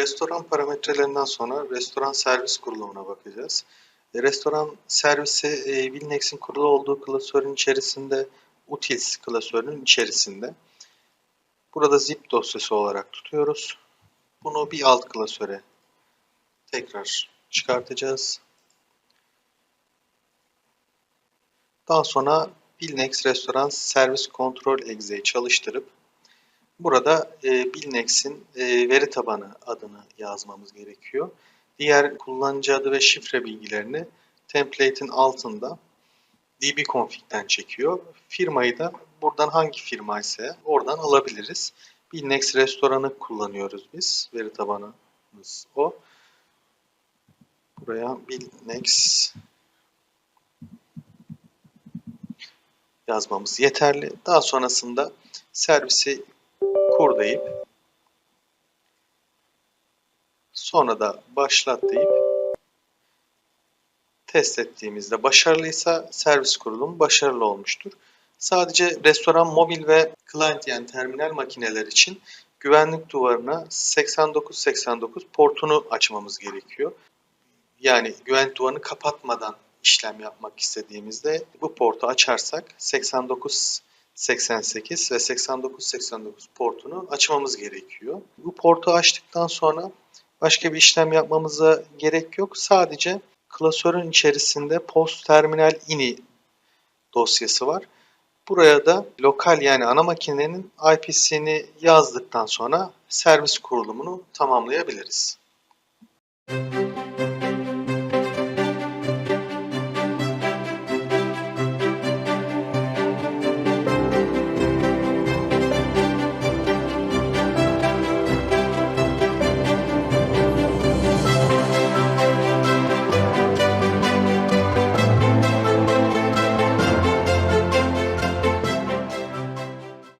restoran parametrelerinden sonra restoran servis kurulumuna bakacağız. E, Restoran servisi e, kurulu olduğu klasörün içerisinde utils klasörünün içerisinde. Burada zip dosyası olarak tutuyoruz. Bunu bir alt klasöre tekrar çıkartacağız. Daha sonra Billnex Restoran Servis Kontrol Exe'yi çalıştırıp burada e, Billnex'in e, veri tabanı adını yazmamız gerekiyor. Diğer kullanıcı adı ve şifre bilgilerini template'in altında dbconfig'den çekiyor. Firmayı da buradan hangi firma ise oradan alabiliriz. Billnex restoranı kullanıyoruz biz. Veri tabanımız o. Buraya Billnex yazmamız yeterli. Daha sonrasında servisi kur deyip sonra da başlat deyip test ettiğimizde başarılıysa servis kurulumu başarılı olmuştur. Sadece restoran mobil ve client yani terminal makineler için güvenlik duvarına 8989 portunu açmamız gerekiyor. Yani güvenlik duvarını kapatmadan işlem yapmak istediğimizde bu portu açarsak 8988 ve 8989 portunu açmamız gerekiyor. Bu portu açtıktan sonra başka bir işlem yapmamıza gerek yok. Sadece klasörün içerisinde post terminal ini dosyası var. Buraya da lokal yani ana makinenin IP'sini yazdıktan sonra servis kurulumunu tamamlayabiliriz.